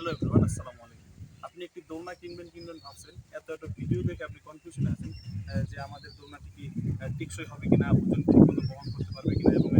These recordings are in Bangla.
হ্যালো এভরিওয়ান আসসালামু আলাইকুম। আপনি একটি দোলনা কিনবেন কিনবেন ভাবছেন। এত এত ভিডিও দেখে আপনি কনফিউশনে আছেন যে আমাদের দোলনাটি কি টেকসই হবে কিনা, ওজন ঠিক বহন করতে পারবে কিনা এবং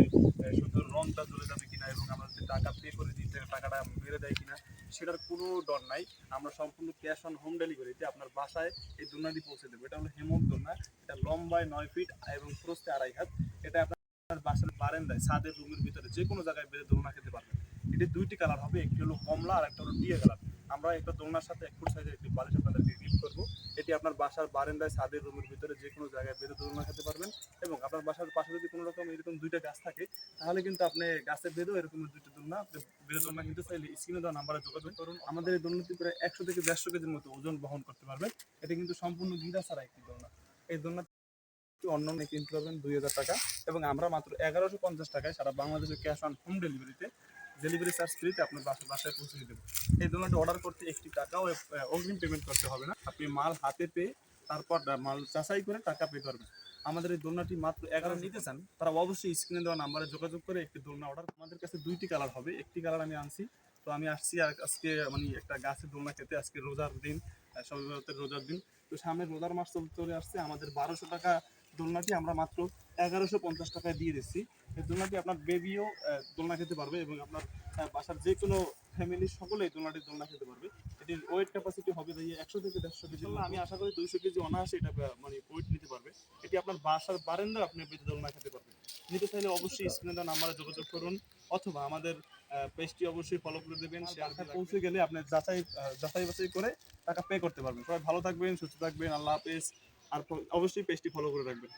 সুন্দর রংটা জ্বলে যাবে কিনা এবং যদি টাকা পে করে দিতে টাকাটা মেরে দেয় কিনা, সেটার কোনো ডর নাই। আমরা সম্পূর্ণ ক্যাশ অন হোম ডেলিভারিতে আপনার বাসায় এই দোলনাটি পৌঁছে দেবো। এটা হলো হেমক দোলনা। এটা লম্বায় নয় ফিট এবং প্রস্থে আড়াই হাত। এটা আপনার বাসার বারান্দায়, ছাদের রুমের ভিতরে যে কোনো জায়গায় বেঁধে দোলনা খেতে পারবেন। এটি দুইটি কালার হবে, একটি হলো কমলা আর একটা হলো টিয়া কালার আমরা একটা দোলনার সাথে এক ফুট সাইজের একটি বালিশ আপনাদেরকে গিফট করব। এটি আপনার বাসার বারান্দায়, ছাদের রুমের ভিতরে যে কোনো জায়গায় বেঁধে দোলনা খেতে পারবেন এবং আপনার বাসার পাশে যদি কোনো রকম এরকম দুইটা গাছ থাকে, তাহলে কিন্তু আপনি গাছে বেঁধেও এরকম দুইটা দোলনা, বেঁধে দোলনা কিন্তু চাইলে স্ক্রিনে দেওয়া নাম্বারে যোগাযোগ করুন। আমাদের এই দোলনাটি প্রায় একশো থেকে দেড়শো কেজির মতো ওজন বহন করতে পারবে এটি কিন্তু সম্পূর্ণ গিরা ছাড়া একটি দোলনা। এই দোলনা অন্য অন্য কিনতে পারবেন দুই হাজার টাকা এবং আমরা মাত্র এগারোশো পঞ্চাশ টাকায় সারা বাংলাদেশে ক্যাশ অন হোম ডেলিভারিতে ডেলিভারি চার্জ ফ্রিতে আপনার বাসা বাসায় পৌঁছে দেবো এই দোলনাটি অর্ডার করতে একটি টাকাও অগ্রিম পেমেন্ট করতে হবে না। আপনি মাল হাতে পেয়ে তারপর মাল যাচাই করে টাকা পে করবেন। আমাদের এই দোলনাটি মাত্র এগারো নিতে চান তারা অবশ্যই স্ক্রিনে দেওয়া নাম্বারে যোগাযোগ করে একটি দোলনা অর্ডার আমাদের কাছে দুইটি কালার হবে। একটি কালার আমি আনছি। তো আমি আসছি আর- আজকে মানে একটা গাছের দোলনা খেতে। আজকে রোজার দিন আহ, সবে রোজার দিন। তো সামনে রোজার মাস চলে আসছে। আমাদের বারোশো টাকা দোলনাটি আমরা মাত্র এগারোশো পঞ্চাশ টাকায় দিয়ে দিচ্ছি। এই দোলনাটি আপনার বেবিও দোলনা খেতে পারবে এবং আপনার বাসার যে কোনো ফ্যামিলির সকলে এই দোলনাটি দোলনা খেতে পারবে। এটির ওয়েট ক্যাপাসিটি হবে দাঁড়িয়ে একশো থেকে দেড়শো কেজি। আমি আশা করি দুইশো কেজি অনায়াসে এটা মানে ওয়েট নিতে পারবে। এটি আপনার বাসার বারান্দা আপনি বেঁধে দোলনা খেতে পারবেন। নিতে চাইলে অবশ্যই স্ক্রিনে দেওয়া নাম্বারে যোগাযোগ করুন অথবা আমাদের পেজটি অবশ্যই ফলো করে দেবেন শেয়ার পৌঁছে গেলে আপনি যাচাই যাচাই বাছাই করে টাকা পে করতে পারবেন। সবাই ভালো থাকবেন সুস্থ থাকবেন আল্লাহ হাফেজ। আর অবশ্যই পেজটি ফলো করে রাখবেন।